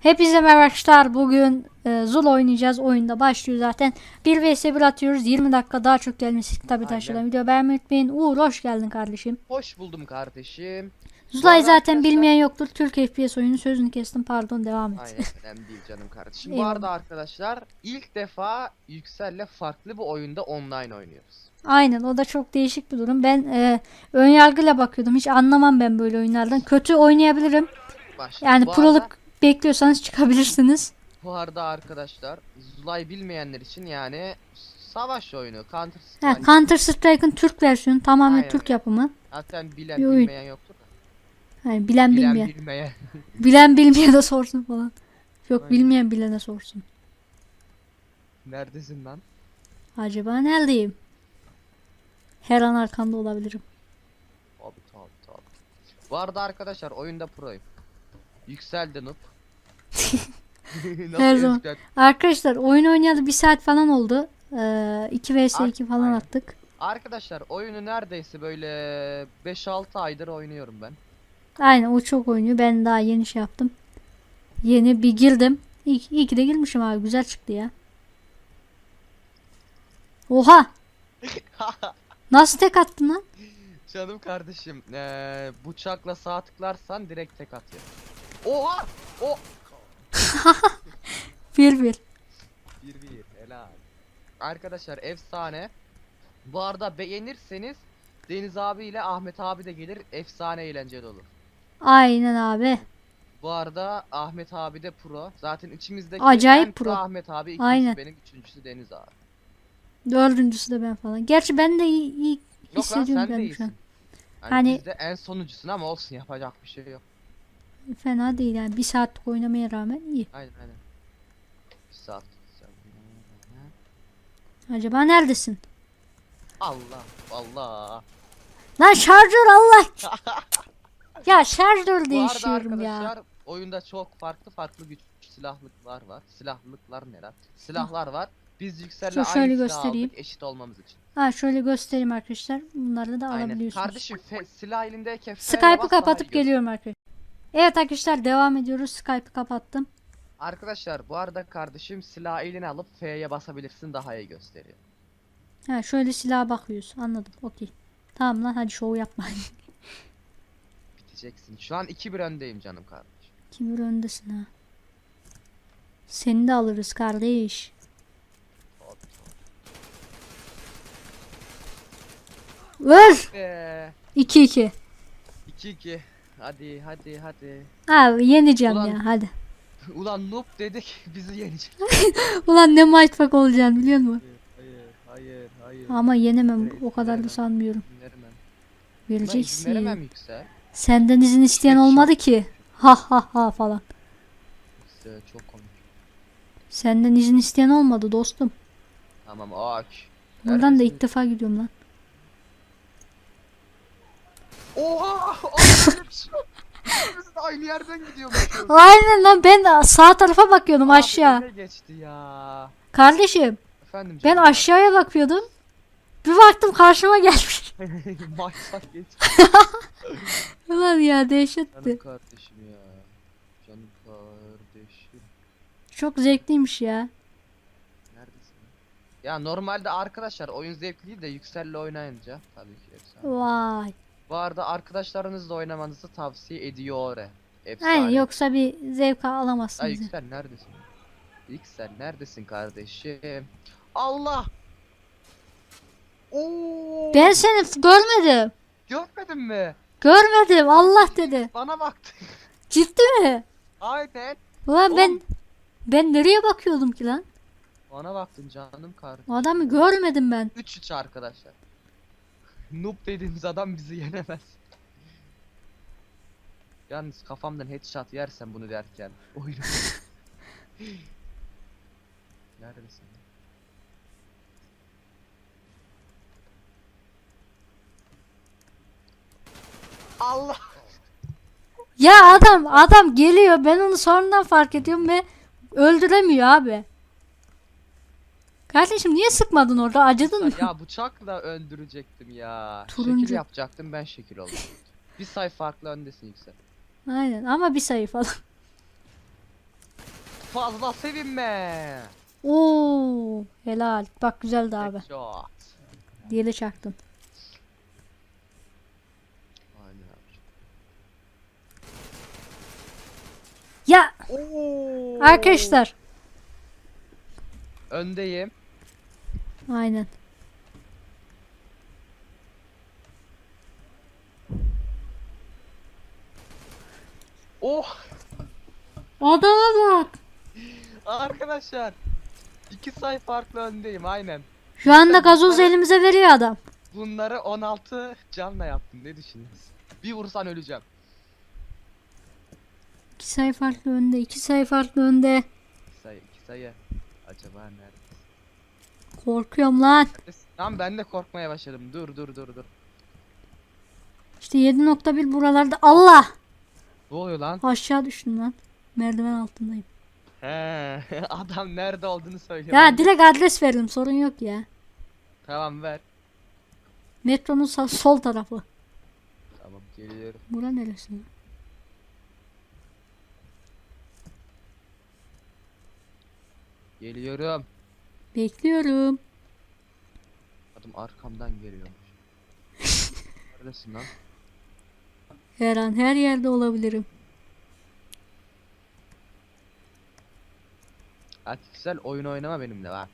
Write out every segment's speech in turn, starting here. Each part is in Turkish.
Hepinize merhaba arkadaşlar. Bugün e, Zul oynayacağız. Oyunda başlıyor zaten. 1 vs 1 atıyoruz. 20 dakika daha çok gelmesi tabi taşıdan video beğenmeyi unutmayın. Uğur hoş geldin kardeşim. Hoş buldum kardeşim. Zulay zaten arkadaşlar- bilmeyen yoktur. Türk FPS oyunu sözünü kestim. Pardon devam et. Aynen önemli değil canım kardeşim. Bu arada arkadaşlar ilk defa Yüksel'le farklı bir oyunda online oynuyoruz. Aynen o da çok değişik bir durum. Ben e, ön yargıyla bakıyordum. Hiç anlamam ben böyle oyunlardan. Kötü oynayabilirim. Baş. Yani proluk bekliyorsanız çıkabilirsiniz. bu arada arkadaşlar Zulay bilmeyenler için yani savaş oyunu Counter Ha, Strike. Counter Strike'ın Türk versiyonu tamamen Aynen. Türk yapımı. Zaten bilen Bir oyun. bilmeyen yoktur da. Yani bilen Bilen bilmeyen. bilmeyen. Bilen bilmeyene sorsun falan. Yok Aynen. bilmeyen bilene sorsun. Neredesin lan? Acaba neredeyim? Her an arkanda olabilirim. Tabi tabi tabi. Bu arada arkadaşlar oyunda proyum. Yükseldi noob. Her zaman. Arkadaşlar oyun oynayalı bir saat falan oldu. Ee, 2 vs 2 falan Aynen. attık. Arkadaşlar oyunu neredeyse böyle 5-6 aydır oynuyorum ben. Aynen o çok oynuyor. Ben daha yeni şey yaptım. Yeni bir girdim. İyi, iyi ki de girmişim abi. Güzel çıktı ya. Oha! Nasıl tek attın lan? Canım kardeşim eee bıçakla sağ tıklarsan direkt tek atıyor. Oha! O! 1-1. 1-1 helal. Arkadaşlar efsane. Bu arada beğenirseniz Deniz abi ile Ahmet abi de gelir. Efsane eğlenceli olur. Aynen abi. Bu arada Ahmet abi de pro. Zaten içimizdeki Acayip pro. Ahmet abi, ikincisi Aynen. benim, üçüncüsü Deniz abi. Dördüncüsü de ben falan. Gerçi ben de iyi, iyi Yok lan hissediyorum sen de kendimi şu an. iyisin. Hani, Hani- biz de en sonuncusun ama olsun yapacak bir şey yok. Fena değil yani. Bir saatlik oynamaya rağmen iyi. Aynen aynen. Bir saat. Acaba neredesin? Allah Allah. Lan şarjör Allah. ya şarjör değişiyorum ya. oyunda çok farklı farklı güç silahlıklar var. Silahlıklar ne lan? Silahlar var. Biz Yüksel'le aynı göstereyim. aldık eşit olmamız için. Ha şöyle göstereyim arkadaşlar. Bunları da Aynen. alabiliyorsunuz. Kardeşim silah elindeyken Skype'ı kapatıp geliyorum arkadaşlar. Evet arkadaşlar devam ediyoruz. Skype'ı kapattım. Arkadaşlar bu arada kardeşim silah eline alıp F'ye basabilirsin daha iyi gösteriyor. Ha şöyle silaha bakıyoruz. Anladım. Okey. Tamam lan hadi şov yapma. Biteceksin. Şu an 2-1 öndeyim canım kardeşim. Kim öndesin ha? Seni de alırız kardeş. Vur! Eee 2-2. 2-2. Hadi hadi hadi. Abi yeneceğim Ulan- ya hadi. Ulan noob dedik bizi yenecek. Ulan ne mindfuck olacaksın biliyor musun? Hayır hayır hayır. Ama yenemem o kadar da sanmıyorum. Veremem. Ben izin Vereceksin. veremem yüksel. Senden izin isteyen Yüksek olmadı ki. Ha ha ha falan. Yüksel çok komik. Senden izin isteyen olmadı dostum. Tamam ok. Buradan da Neredesin? ilk defa gidiyorum lan. Oha! De aynı yerden gidiyormuşuz. Aynen lan ben sağ tarafa bakıyordum aşağı. öne geçti ya. Kardeşim Efendim ben canım aşağıya bakıyordum. Bir baktım karşıma gelmiş. Maçsak geçti. Ulan ya Canım dehşetti. kardeşim ya. Canım kardeşim. Çok zevkliymiş ya. Neredesin? Ya normalde arkadaşlar oyun zevkli değil de Yüksel'le oynayınca tabii ki efsane. Vay. Bu arada arkadaşlarınızla oynamanızı tavsiye ediyor. Efsane. Aynen yoksa bir zevk Ay alamazsınız. Yüksel neredesin? Yüksel neredesin kardeşim? Allah! Oo! Ben seni görmedim. Görmedin mi? Görmedim Allah dedi. Bana baktı. Ciddi mi? Aynen. Ulan ben Oğlum. ben nereye bakıyordum ki lan? Bana baktın canım kardeşim. O adamı görmedim ben. 3-3 arkadaşlar. Noob dediğimiz adam bizi yenemez. Yalnız kafamdan headshot yersen bunu derken oyunu. Neredesin? Allah! Ya adam adam geliyor ben onu sonradan fark ediyorum ve öldüremiyor abi. Kardeşim niye sıkmadın orada acıdın mı? ya bıçakla öldürecektim ya. Turuncu. Şekil yapacaktım ben şekil oldum. Bir say farklı öndesin yüksel. Aynen ama bir sayı falan. fazla sevinme. Oo, helal. Bak güzeldi abi. Headshot. Diğeri çaktın. Ya Oo. arkadaşlar. Öndeyim. Aynen. Oh Adama bak. arkadaşlar. İki sayı farklı öndeyim aynen. Şu anda gazoz elimize veriyor adam. Bunları 16 canla yaptım. Ne düşünüyorsun? Bir vursan öleceğim. İki sayı farklı önde. iki sayı farklı önde. İki sayı, iki sayı. Acaba nerede? Korkuyorum lan. Tamam ben de korkmaya başladım. Dur dur dur dur. İşte 7.1 buralarda. Allah. Ne oluyor lan? Aşağı düştüm lan. Merdiven altındayım. He, adam nerede olduğunu söylüyor. Ya direkt adres veririm sorun yok ya. Tamam ver. Metronun sağ, sol tarafı. Tamam geliyorum. Bura neresi? Geliyorum. Bekliyorum. Adam arkamdan geliyormuş. Neredesin lan? Her an her yerde olabilirim. Güzel oyun oynama benimle lan.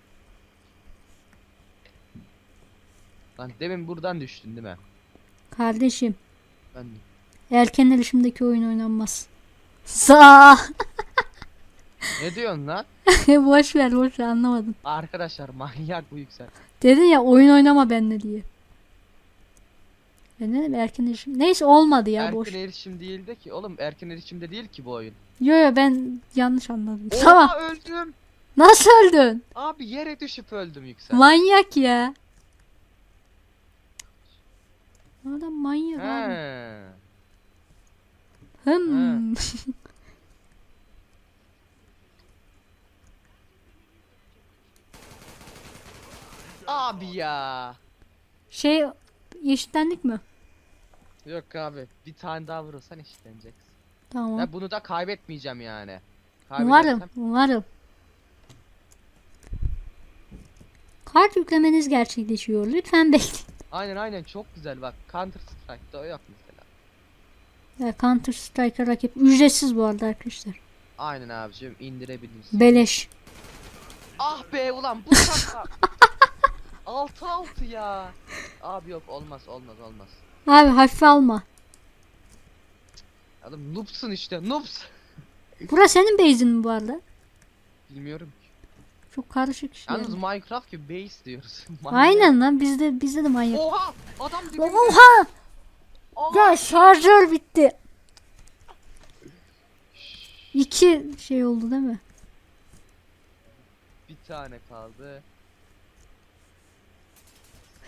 Lan demin buradan düştün değil mi? Kardeşim Ben erken erişimdeki oyun oynanmaz. Sağ. ne diyorsun lan? boş ver boş ver anlamadım. Arkadaşlar manyak bu yüksel. Dedin ya oyun oynama benimle diye. Ben ne dedim erken erişim. Neyse olmadı ya erken boş. erişim değil de ki oğlum erken erişimde değil ki bu oyun. Yo yo ben yanlış anladım. Oha Tamam. öldüm. Nasıl öldün? Abi yere düşüp öldüm yüksel. Manyak ya. Adam manyak abi. He. Hım. Abi ya. Şey eşitlendik mi? Yok abi bir tane daha vurursan işleneceksin. Tamam. Ya bunu da kaybetmeyeceğim yani. Umarım, Kaybedersem- umarım. Kart yüklemeniz gerçekleşiyor. Lütfen bekleyin. Aynen aynen çok güzel bak. Counter Strike'da o yok mesela. Ya Counter Strike rakip ücretsiz bu arada arkadaşlar. Aynen abicim indirebilirsin. Beleş. ah be ulan bu şaka. 6 6 ya. Abi yok olmaz olmaz olmaz. Abi hafife alma. Adam noobsun işte noobs. Burası senin base'in mi bu arada? Bilmiyorum ki. Çok karışık işte. Yalnız yani. Minecraft gibi base diyoruz. Aynen lan bizde bizde de manyak. Oha adam dibimde. Oha! Allah. Ya şarjör bitti. İki şey oldu değil mi? Bir tane kaldı.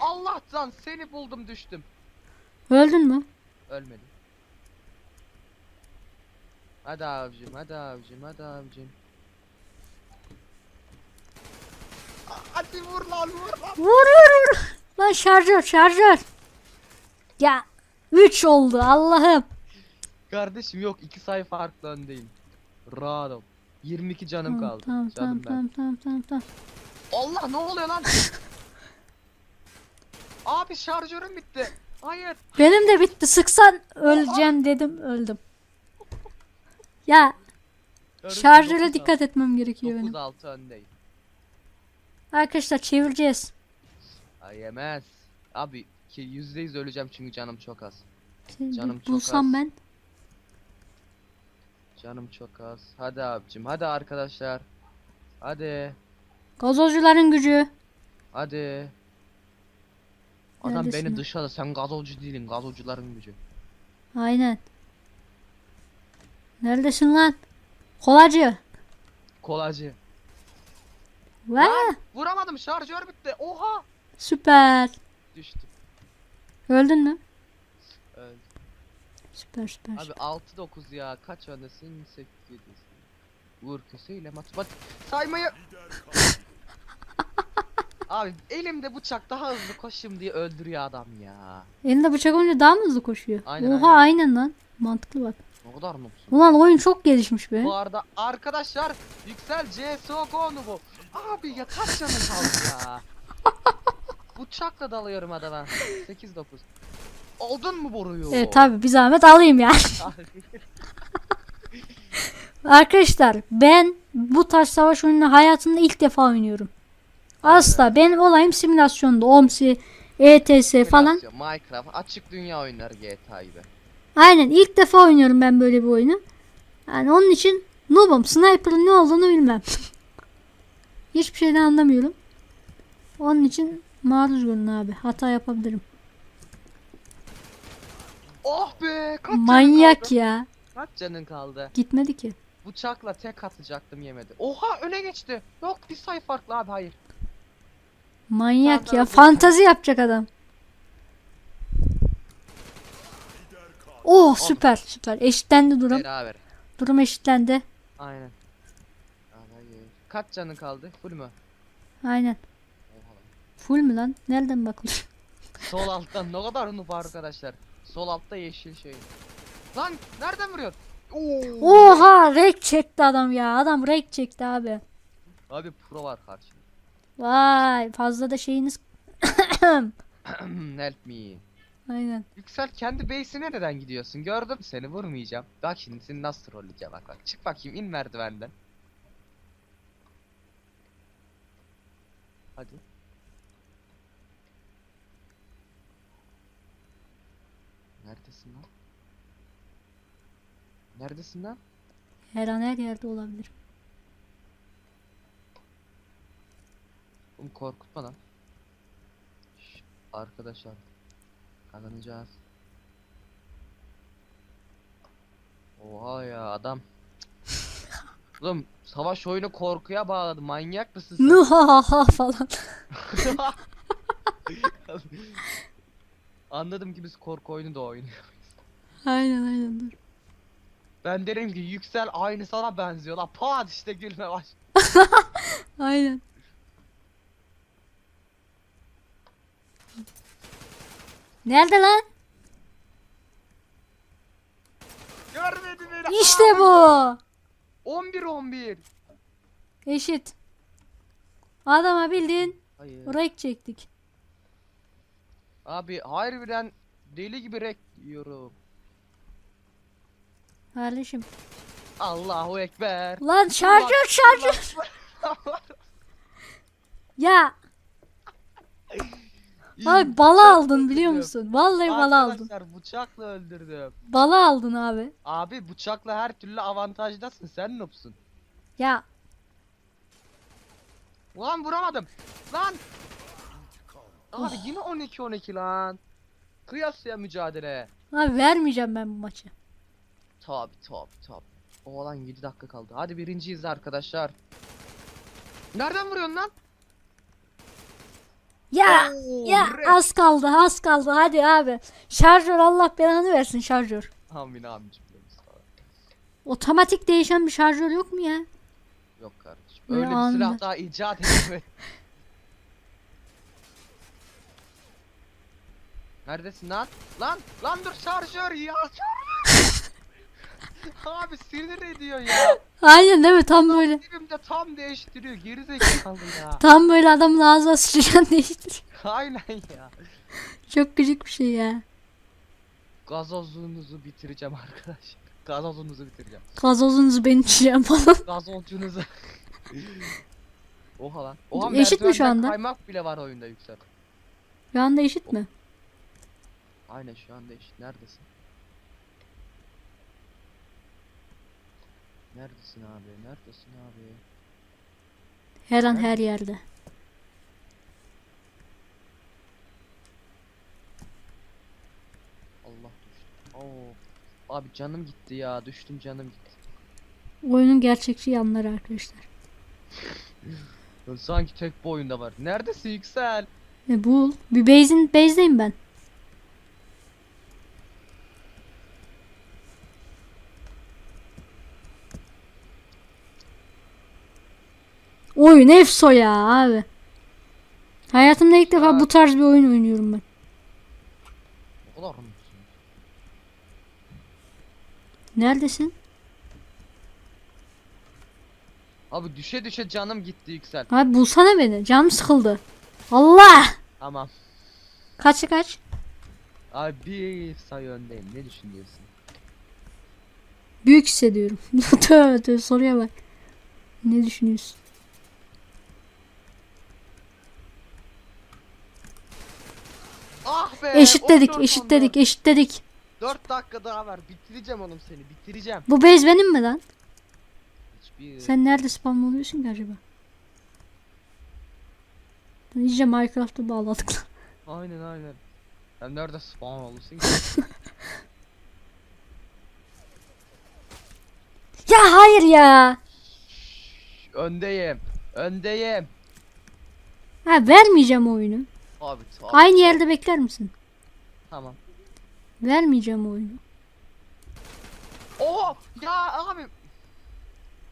Allah'tan seni buldum düştüm. Öldün mü? Ölmedim. Hadi abicim, hadi abicim, hadi abicim. Hadi vur lan, vur lan. Vur vur vur. Lan şarjör şarjör. Ya 3 oldu Allah'ım. Kardeşim yok, iki sayı farklı öndeyim. Rahat ol. 22 canım Tamam kaldı. tamam tamam canım ben. tamam tamam tamam tamam. Allah ne oluyor lan? Abi şarjörüm bitti. Hayır. Benim de bitti. Sıksan öleceğim dedim öldüm. Ya şarjöre dikkat etmem gerekiyor benim. 9-6 öndeyim. Arkadaşlar çevireceğiz. Ay yemez. Abi ki %100 öleceğim çünkü canım çok az. Şey, Canım çok Bulsam az. ben. Canım çok az. Hadi abicim, hadi arkadaşlar. Hadi. Gazozcuların gücü. Hadi. Adam Neredesin beni lan? dışarıda sen gazozcu değilin gazozcuların gücü. Aynen. Neredesin lan? Kolacı. Kolacı. Ve Vuramadım şarjör bitti. Oha. süper. Düştüm. Öldün mü? Öldüm. Süper süper. Abi süper. 6-9 ya kaç öndesin 8 Vur köşeyle matematik saymayı Abi elimde bıçak daha hızlı koşayım diye öldürüyor adam ya. Elinde bıçak olunca daha mı hızlı koşuyor? Aynen, Oha aynen. lan. Mantıklı bak. Ne kadar noobsun. Ulan oyun çok gelişmiş be. Bu arada arkadaşlar Yüksel CSGO mu bu? Abi ya kaç canın kaldı ya? Bıçakla dalıyorum adama. 8-9. Aldın mı boruyu? Evet tabi bir zahmet alayım yani. Arkadaşlar ben bu tarz savaş oyununu hayatımda ilk defa oynuyorum. Asla benim olayım simülasyonda. OMSI, ETS falan. Minecraft açık dünya oyunları GTA gibi. Aynen ilk defa oynuyorum ben böyle bir oyunu. Yani onun için noobum. Sniper'ın ne olduğunu bilmem. Hiçbir şeyden anlamıyorum. Onun için maruz görün abi. Hata yapabilirim. Oh be kaç Manyak kaldı? ya. Kaç canın kaldı? Gitmedi ki. Bıçakla tek atacaktım yemedi. Oha öne geçti. Yok bir sayı farklı abi hayır. Manyak ya. Fantazi. Yapacak adam. Oh süper süper. Eşitlendi durum. Beraber. Durum eşitlendi. Aynen. Kaç canın kaldı? Full mü? Aynen. Full mü lan? Nereden bakılıyor? Sol alttan ne kadar noob arkadaşlar. Sol altta yeşil şey. Lan nereden vuruyor? Oo. Oha rek çekti adam ya. Adam rek çekti abi. Abi pro var karşımda. Vay fazla da şeyiniz. Help me. Aynen. Yüksel kendi base'ine neden gidiyorsun? Gördüm seni vurmayacağım. Bak şimdi seni nasıl trolleyeceğim bak bak. Çık bakayım in merdivenden. Hadi. Neredesin lan? Neredesin lan? Her an her yerde olabilir. Oğlum korkutma lan. Şş, arkadaşlar. Kazanacağız. Oha ya adam. Oğlum savaş oyunu korkuya bağladı. Manyak mısın sen? Nuhaha falan. Anladım ki biz korku oyunu da oynuyoruz. aynen aynen dur. Ben derim ki yüksel aynı sana benziyor lan. Pat işte gülme baş. Aynen. Nerede lan? Görmedi beni. İşte bu. 11 11. Eşit. Adama bildiğin Hayır. rek çektik. Abi harbiden deli gibi rek yiyorum. Kardeşim. Allahu ekber. Lan şarjör şarjör. Ya abi bala Bıçakla aldın biliyor öldürdüm. musun? Vallahi bala aldın. Arkadaşlar bıçakla öldürdüm. Bala aldın abi. Abi bıçakla her türlü avantajdasın. Sen noobsun. Ya Ulan vuramadım. Lan. Abi yine 12 12 lan. Kıyasıya mücadele. abi vermeyeceğim ben bu maçı. Tabi tabi tabi. O lan 7 dakika kaldı. Hadi birinciyiz arkadaşlar. Nereden vuruyorsun lan? Ya Oo, ya rek. az kaldı az kaldı hadi abi. Şarjör Allah belanı versin şarjör. Amin demiş sana. Otomatik değişen bir şarjör yok mu ya? Yok kardeşim. Böyle Öyle bir silah daha icat edilmedi. Neredesin lan? Lan lan dur şarjör ya. şarjör. Abi sinir ediyor ya. Aynen değil mi? Tam böyle. Dibimde tam değiştiriyor. Geri zekalı ya. Tam böyle adamın ağzına sıçrayan değiştir. Aynen ya. Çok gıcık bir şey ya. Gazozunuzu bitireceğim arkadaş. Gazozunuzu bitireceğim. Gazozunuzu ben içeceğim falan. Gazozcunuzu. Oha lan. Oha Eşit mi şu merdivenden anda? Kaymak bile var oyunda yüksel. Şu anda eşit mi? Aynen şu anda eşit. Neredesin? Neredesin abi? Neredesin abi? Her an her yerde. Allah düştüm. Oo. Abi canım gitti ya. Düştüm canım gitti. Oyunun gerçekçi yanları arkadaşlar. Sanki tek bu oyunda var. Neredesin yüksel? E bul. Bir base'in base'deyim ben. Oyun efso ya abi. Hayatımda ilk defa bu tarz bir oyun oynuyorum ben. Neredesin? Abi düşe düşe canım gitti yüksel. Abi bulsana beni. Canım sıkıldı. Allah! Tamam. Kaçı kaç? Abi bir sayı öndeyim. Ne düşünüyorsun? Büyük hissediyorum. tövbe tövbe soruya bak. Ne düşünüyorsun? Ah be! Eşitledik, 14 eşitledik, eşitledik. 4 dakika daha ver. Bitireceğim oğlum seni. Bitireceğim. Bu base benim mi lan? Hiçbir... Sen nerede spawn oluyorsun ki acaba? İyice Minecraft'a bağladık lan. Aynen aynen. Sen nerede spawn olursun ki? Ya hayır ya. Şşş, öndeyim. Öndeyim. Ha vermeyeceğim oyunu. Abi tamam. Aynı yerde bekler misin? Tamam. Vermeyeceğim oyunu. Oo ya abi.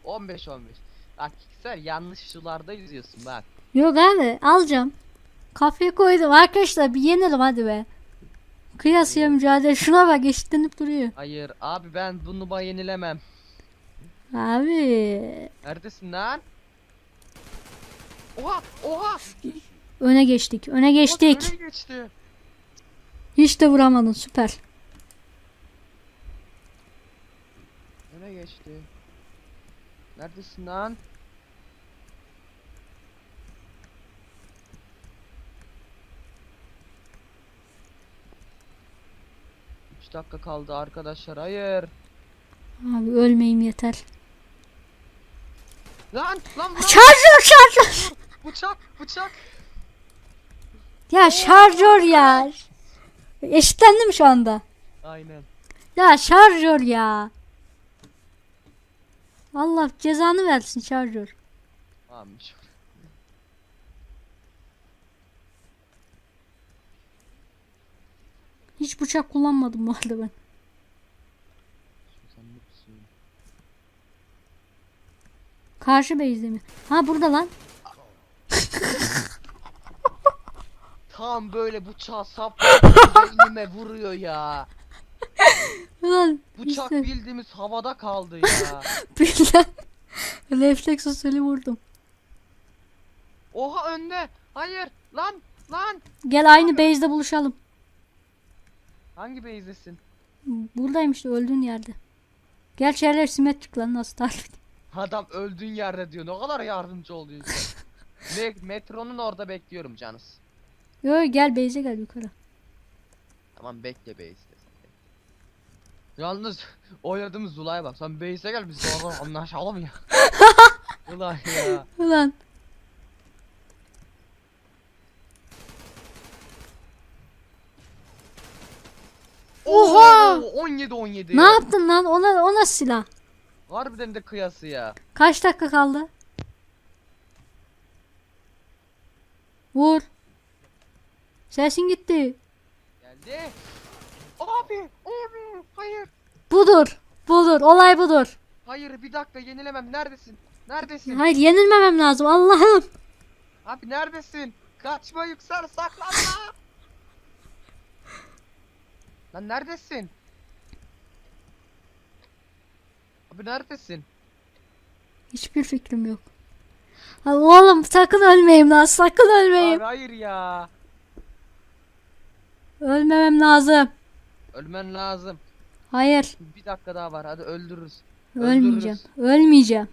15 15. Bak sen yanlış sularda yüzüyorsun bak. Yok abi alacağım. Kafaya koydum. Arkadaşlar bir yenelim hadi be. Kıyasıya mücadele. Şuna bak eşitlenip duruyor. Hayır abi ben bunu yenilemem. Abi. Neredesin lan? Oha oha. Öne geçtik. Öne Bak, geçtik. öne geçti. Hiç de vuramadın. Süper. Öne geçti. Neredesin lan? Üç dakika kaldı arkadaşlar. Hayır. Abi ölmeyeyim yeter. Lan lan lan. Şarjör şarjör. Bıçak bıçak. Ya şarjör ya. Eşitlendim şu anda. Aynen. Ya şarjör ya. Allah cezanı versin şarjör. Almış. Hiç bıçak kullanmadım bu arada ben. Karşı base'de mi? Ha burada lan. Tam böyle bıçağı saplayıp beynime vuruyor ya. Ulan Bıçak işte bildiğimiz havada kaldı ya. birden refleks usulü vurdum. Oha önde. Hayır. Lan lan. Gel aynı base'de buluşalım. Hangi base'desin? Buradayım işte öldüğün yerde. Gerçi yerler simetrik lan nasıl tarif edeyim? Adam öldüğün yerde diyor. Ne kadar yardımcı oluyorsun. Me- metronun orada bekliyorum canız. Yo gel base'e gel yukarı. Tamam bekle base'de. Yalnız oynadığımız Zula'ya bak. Sen base'e gel biz orada anlaşalım ya. Ulan ya. Ulan Oha! 17 17. ne yaptın lan? Ona ona silah. Harbiden de kıyası ya. Kaç dakika kaldı? Vur. Sesin gitti. Geldi. Abi, abi, hayır. Budur. Budur. Olay budur. Hayır bir dakika yenilemem. Neredesin? Neredesin? Hayır yenilmemem lazım. Allah'ım. Abi neredesin? Kaçma yüksel saklanma. Lan neredesin? Abi neredesin? Hiçbir fikrim yok. Ha, oğlum sakın ölmeyeyim lan. Sakın ölmeyeyim. Abi hayır ya. Ölmemem lazım. Ölmen lazım. Hayır. Bir dakika daha var. Hadi öldürürüz. Ölmeyeceğim. Ölmeyeceğim.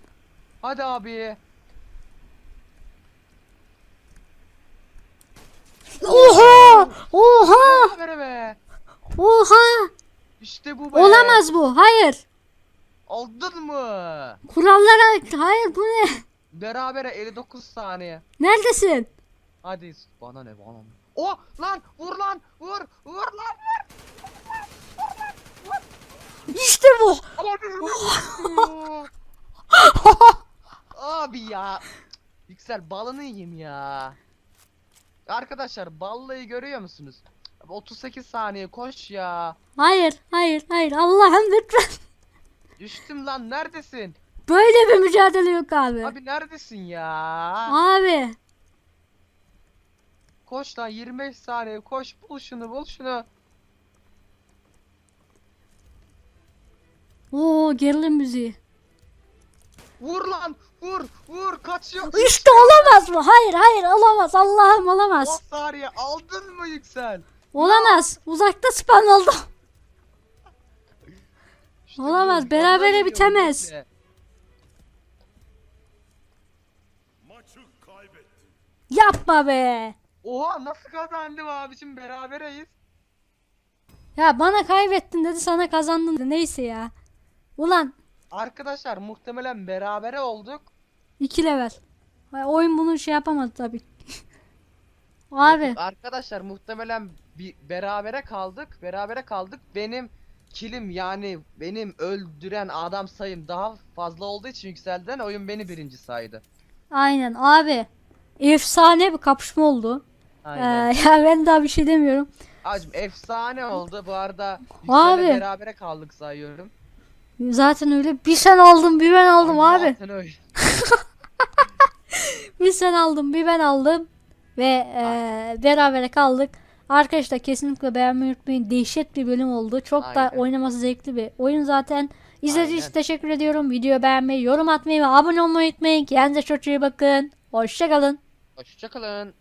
Hadi abi. Oha! Oha! Oha! İşte bu be. Olamaz bu. Hayır. Aldın mı? Kurallara hayır bu ne? Berabere 59 saniye. Neredesin? Hadi bana ne bana ne. Oh lan vur lan vur vur lan vur. İşte bu. Abi. Ya. Yüksel balını yiyeyim ya. Arkadaşlar ballıyı görüyor musunuz? Abi 38 saniye koş ya. Hayır, hayır, hayır. Allah'ım lütfen. Düştüm lan neredesin? Böyle bir mücadele yok abi. Abi neredesin ya? Abi. Koş lan 25 saniye koş bul şunu bul şunu. Oo gerilim müziği. Vur lan. Vur. Vur. Kaçıyor. İşte olamaz mı? Hayır hayır olamaz. Allah'ım olamaz. saniye aldın mı yüksel? Olamaz. Uzakta spam oldu. İşte Olamaz, bu, berabere bitemez. Yapma be. Oha nasıl kazandım abicim berabereyiz. Ya bana kaybettin dedi sana kazandın dedi. Neyse ya. Ulan Arkadaşlar muhtemelen berabere olduk. 2 level. Oyun bunu şey yapamadı tabii. Abi Arkadaşlar muhtemelen bir berabere kaldık. Berabere kaldık. Benim kilim yani benim öldüren adam sayım daha fazla olduğu için yükselden oyun beni birinci saydı. aynen abi. Efsane bir kapışma oldu. Ee, Aynen. ya ben daha bir şey demiyorum. Abicim efsane oldu. Bu arada Abi. yüksel'le berabere kaldık sayıyorum. Zaten öyle. Bir sen aldım bir ben aldım abi. Zaten öyle. Bir sen aldım bir ben aldım. Ve eee berabere kaldık. Arkadaşlar kesinlikle beğenmeyi unutmayın. Dehşet bir bölüm oldu. Çok da Aynen. oynaması zevkli bir oyun zaten. İzlediğiniz için teşekkür ediyorum. Videoyu beğenmeyi, yorum atmayı ve abone olmayı unutmayın. Kendinize çok iyi bakın. Hoşçakalın. Hoşçakalın.